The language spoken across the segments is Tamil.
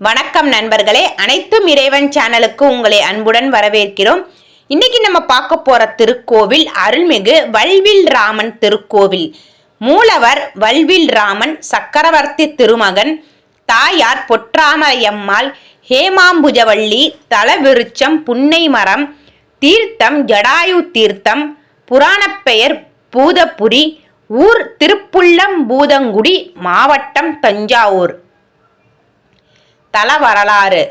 வணக்கம் நண்பர்களே. அனைத்தும் இறைவன் சேனலுக்கு உங்களை அன்புடன் வரவேற்கிறோம். இன்னைக்கு நம்ம பார்க்க போற திருக்கோவில் அருள்மிகு வல்வில் ராமன் திருக்கோவில். மூலவர் வல்வில் ராமன் சக்கரவர்த்தி திருமகன் தாயார் பொற்றாமரையம்மாள் ஹேமாம்புஜவள்ளி தலவிருச்சம் புன்னை மரம் தீர்த்தம் ஜடாயு தீர்த்தம் புராணப் பெயர் பூதபுரி ஊர் திருப்புள்ளம் பூதங்குடி மாவட்டம் தஞ்சாவூர். தல வரலாறு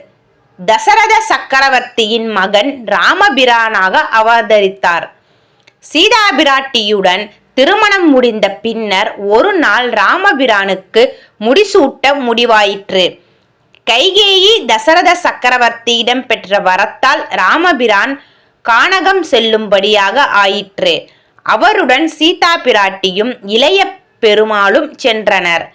தசரத சக்கரவர்த்தியின் மகன் ராமபிரானாக அவதரித்தார். சீதாபிராட்டியுடன் திருமணம் முடிந்த பின்னர் ஒரு நாள் ராமபிரானுக்கு முடிசூட்ட முடிவாயிற்று. கைகேயி தசரத சக்கரவர்த்தியிடம் பெற்ற வரத்தால் ராமபிரான் கானகம் செல்லும்படியாக ஆயிற்று. அவருடன் சீதா பிராட்டியும் இளைய பெருமாளும் சென்றனர்.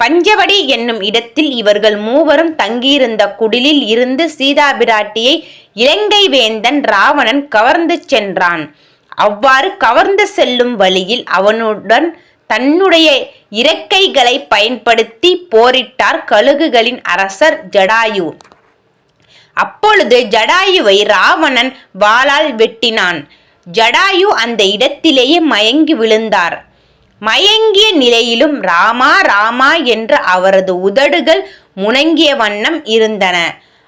பஞ்சவடி என்னும் இடத்தில் இவர்கள் மூவரும் தங்கியிருந்த குடிலில் இருந்து சீதா பிராட்டியை இலங்கை வேந்தன் ராவணன் கவர்ந்து சென்றான். அவ்வாறு கவர்ந்து செல்லும் வழியில் அவனுடன் தன்னுடைய இறக்கைகளை பயன்படுத்தி போரிட்டார் கழுகுகளின் அரசர் ஜடாயு. அப்பொழுது ஜடாயுவை ராவணன் வாளால் வெட்டினான். ஜடாயு அந்த இடத்திலேயே மயங்கி விழுந்தார். மயங்கிய நிலையிலும் ராமா ராமா என்று அவரது உதடுகள் முணங்கிய வண்ணம் இருந்தன.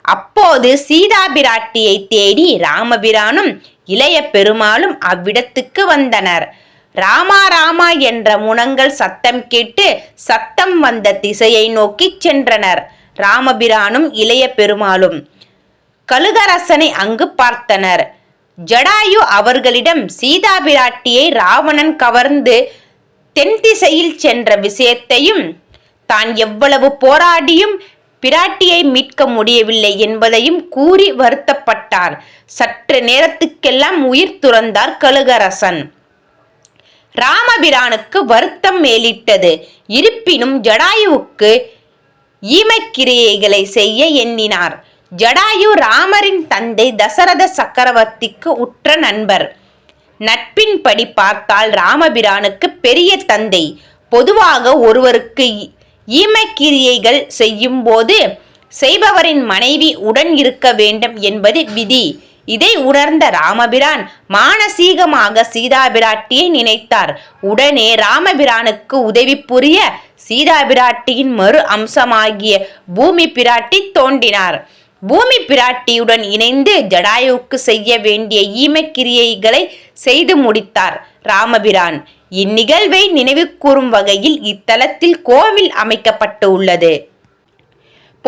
அப்போது சீதா பிராட்டியை தேடி ராமபிரானும் இளைய பெருமாளும் அவ்விடத்துக்கு வந்தனர். ராமா ராமா என்ற முனங்கள் சத்தம் கேட்டு சத்தம் வந்த திசையை நோக்கி சென்றனர். ராமபிரானும் இளைய பெருமாளும் கழுகரசனை அங்கு பார்த்தனர். ஜடாயு அவர்களிடம் சீதா பிராட்டியை ராவணன் கவர்ந்து தென் திசையில் சென்ற விஷயத்தையும் தான் எவ்வளவு போராடியும் பிராட்டியை மீட்க முடியவில்லை என்பதையும் கூறி வருத்தப்பட்டார். சற்று நேரத்துக்கெல்லாம் உயிர் துறந்தார் கழுகரசன். ராமபிரானுக்கு வருத்தம் மேலிட்டது. இருப்பினும் ஜடாயுவுக்கு ஈமக்கிரியைகளை செய்ய எண்ணினார். ஜடாயு ராமரின் தந்தை தசரத சக்கரவர்த்திக்கு உற்ற நண்பர். நட்பின்படி பார்த்தால் ராமபிரானுக்கு பெரிய தந்தை. பொதுவாக ஒருவருக்கு ஈமக்கிரியைகள் செய்யும் போது செய்பவரின் மனைவி உடன் இருக்க வேண்டும் என்பது விதி. இதை உணர்ந்த ராமபிரான் மானசீகமாக சீதாபிராட்டியை நினைத்தார். உடனே ராமபிரானுக்கு உதவி புரிய சீதாபிராட்டியின் மறு அம்சமாகிய பூமி பிராட்டி தோன்றினார். பூமி பிராட்டியுடன் இணைந்து ஜடாயுவுக்கு செய்ய வேண்டிய ஈமக்கிரியைகளை செய்து முடித்தார் ராமபிரான். இந்நிகழ்வை நினைவு கூறும் வகையில் இத்தலத்தில் கோவில் அமைக்கப்பட்டு உள்ளது.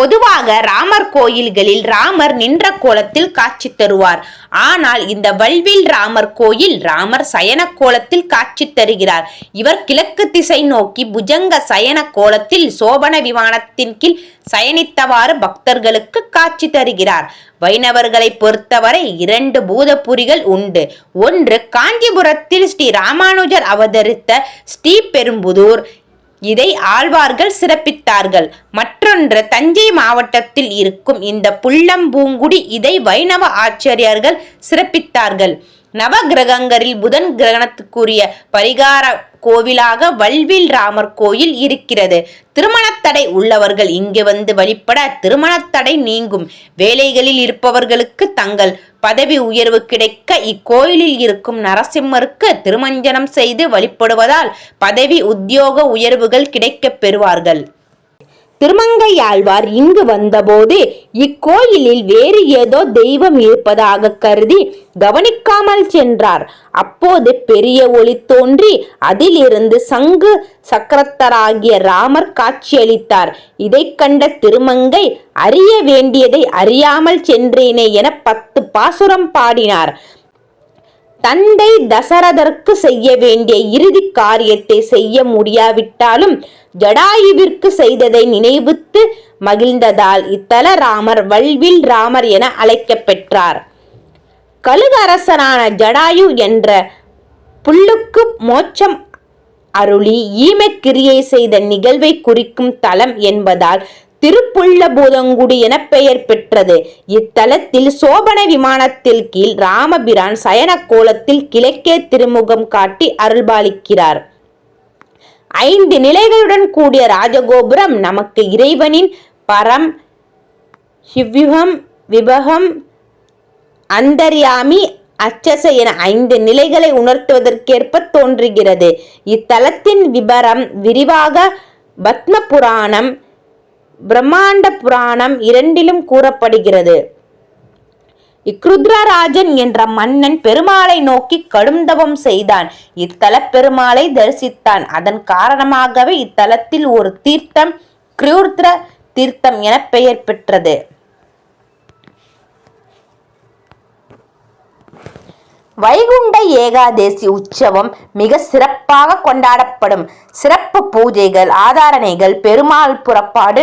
பொதுவாக ராமர் கோயில்களில் ராமர் நின்ற கோலத்தில் காட்சி தருவார். ஆனால் இந்த வல்வில் ராமர் கோயில் ராமர் சயன கோலத்தில் காட்சி தருகிறார். இவர் கிழக்கு திசை நோக்கி புஜங்க சயன கோலத்தில் சோபன விமானத்தின் கீழ் சயனித்தவாறு பக்தர்களுக்கு காட்சி தருகிறார். வைணவர்களை பொறுத்தவரை இரண்டு பூதபுரிகள் உண்டு. ஒன்று காஞ்சிபுரத்தில் ஸ்ரீ ராமானுஜர் அவதரித்த ஸ்ரீபெரும்புதூர் இதை ஆழ்வார்கள் சிறப்பித்தார்கள். மற்றொன்று தஞ்சை மாவட்டத்தில் இருக்கும் இந்த புள்ளம்பூங்குடி இதை வைணவ ஆச்சாரியார்கள் சிறப்பித்தார்கள். நவ கிரகங்களில் புதன் கிரகணத்துக்குரிய பரிகார கோவிலாக வல்வில் ராமர் கோயில் இருக்கிறது. திருமணத்தடை உள்ளவர்கள் இங்கு வந்து வழிபட திருமணத்தடை நீங்கும். வேலைகளில் இருப்பவர்களுக்கு தங்கள் பதவி உயர்வு கிடைக்க இக்கோயிலில் இருக்கும் நரசிம்மருக்கு திருமஞ்சனம் செய்து வழிபடுவதால் பதவி உத்தியோக உயர்வுகள் கிடைக்கப் பெறுவார்கள். திருமங்கையாழ்வார் இங்கு வந்தபோது இக்கோயிலில் வேறு ஏதோ தெய்வம் இருப்பதாக கருதி கவனிக்காமல் சென்றார். அப்போது பெரிய ஒளி தோன்றி அதிலிருந்து சங்கு சக்கரத்தராகிய ராமர் காட்சியளித்தார். இதை கண்ட திருமங்கை அறிய வேண்டியதை அறியாமல் சென்றேனே என பத்து பாசுரம் பாடினார். தந்தை தசரதற்கு செய்ய வேண்டிய இறுதி காரியத்தை செய்ய முடியாவிட்டாலும் ஜடாயுவிற்கு செய்ததை நினைவுத்து மகிழ்ந்ததால் இத்தல ராமர் வல்வில் ராமர் என அழைக்கப்பெற்றார் பெற்றார். அரசனான ஜடாயு என்ற புல்லுக்கு மோட்சம் அருளி ஈமக்கிரியை செய்த நிகழ்வை குறிக்கும் தலம் என்பதால் திருப்புள்ளபூதங்குடி என பெயர் பெற்றது. இத்தலத்தில் சோபன விமானத்தில் கீழ் ராமபிரான் சயன கோலத்தில் கிழக்கே திருமுகம் காட்டி அருள்பாலிக்கிறார். ஐந்து நிலைகளுடன் கூடிய ராஜகோபுரம் நமக்கு இறைவனின் பரம் ஹிவ்யுகம் விபகம் அந்தர்யாமி அச்சச என ஐந்து நிலைகளை உணர்த்துவதற்கேற்ப தோன்றுகிறது. இத்தலத்தின் விபரம் விரிவாக பத்ம புராணம் பிரம்மாண்ட புராணம் இரண்டிலும் கூறப்படுகிறது. இக்ருத்ராராஜன் என்ற மன்னன் பெருமாளை நோக்கி கடும் தவம் செய்தான். இத்தல பெருமாளை தரிசித்தான். அதன் காரணமாகவே இத்தலத்தில் ஒரு தீர்த்தம் கிருத்ர தீர்த்தம் என பெயர் பெற்றது. வைகுண்ட ஏகாதேசி உற்சவம் மிக சிறப்பாக கொண்டாடப்படும். சிறப்பு பூஜைகள் ஆதாரணைகள் பெருமாள் புறப்பாடு